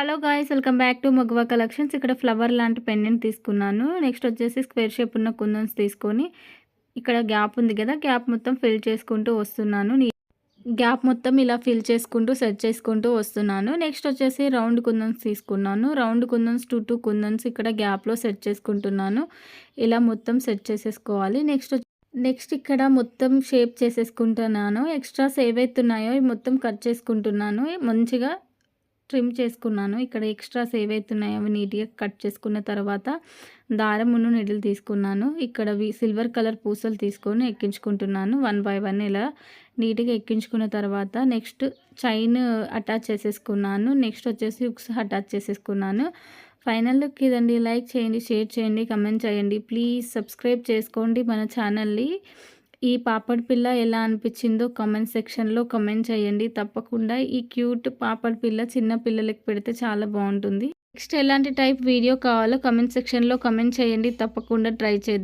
Hello guys welcome back to మగవా collections ఇక్కడ flower లాంటి pendant తీసుకున్నాను. నెక్స్ట్ వచ్చేసి స్క్వేర్ షేప్ ఉన్న కుందన్స్ తీసుకొని ఇక్కడ గ్యాప్ ఉంది కదా గ్యాప్ మొత్తం ఫిల్ చేసుకుంటూ వస్తున్నాను. గ్యాప్ మొత్తం ఇలా ఫిల్ చేసుకుంటూ సెట్ చేసుకుంటూ వస్తున్నాను. నెక్స్ట్ వచ్చేసి రౌండ్ కుందన్స్ తీసుకున్నాను. Round kundans two two kundans ఇక్కడ గ్యాప్లో సెట్ చేసుకుంటున్నాను. ఇలా మొత్తం సెట్ చేసేసుకోవాలి. నెక్స్ట్ నెక్స్ట్ ఇక్కడ మొత్తం షేప్ చేసేసుకుంటున్నాను. ఎక్స్ట్రాస్ ఏవైతున్నాయో మొత్తం కట్ చేసుకుంటున్నాను. మంచిగా ట్రిమ్ చేసుకున్నాను. ఇక్కడ ఎక్స్ట్రాస్ ఏవైతున్నాయో అవి నీట్గా కట్ చేసుకున్న తర్వాత దారమును ఉన్న నెడలు తీసుకున్నాను. ఇక్కడ సిల్వర్ కలర్ పూసలు తీసుకొని ఎక్కించుకుంటున్నాను. వన్ బై వన్ ఇలా నీట్గా ఎక్కించుకున్న తర్వాత నెక్స్ట్ చైన్ అటాచ్ చేసేసుకున్నాను. నెక్స్ట్ వచ్చేసి ఉక్స్ అటాచ్ చేసేసుకున్నాను. ఫైనల్ లుక్ ఇదండి. లైక్ చేయండి షేర్ చేయండి కమెంట్ చేయండి. ప్లీజ్ సబ్స్క్రైబ్ చేసుకోండి మన ఛానల్ని ఈ పాపడ్ పిల్ల ఎలా అనిపించిందో కామెంట్ సెక్షన్లో కమెంట్ చేయండి. తప్పకుండా ఈ క్యూట్ పాపడ్ పిల్ల చిన్న పిల్లలకి పెడితే చాలా బాగుంటుంది. నెక్స్ట్ ఎలాంటి టైప్ వీడియో కావాలో కమెంట్ సెక్షన్లో కమెంట్ చేయండి. తప్పకుండా ట్రై చేద్దాం.